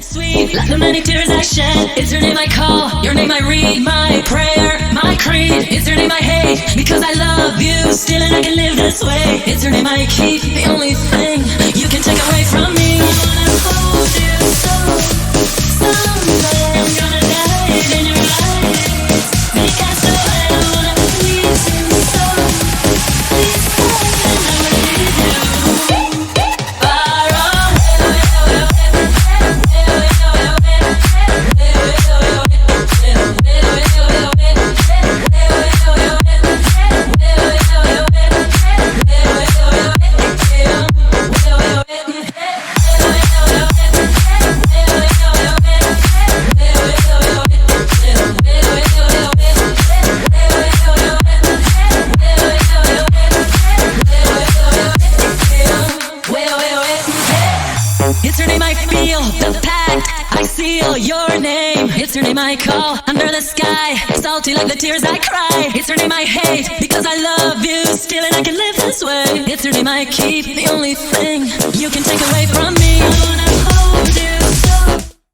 Sweet, like the many tears I shed. It's your name I call, your name I read, my prayer, my creed. It's your name I hate because I love you still, and I can live this way. It's your name I keep, the only thing you can It's your name I feel, the pact I seal your name. It's your name I call under the sky, salty like the tears I cry. It's your name I hate because I love you still, and I can live this way. It's your name I keep, the only thing you can take away from me.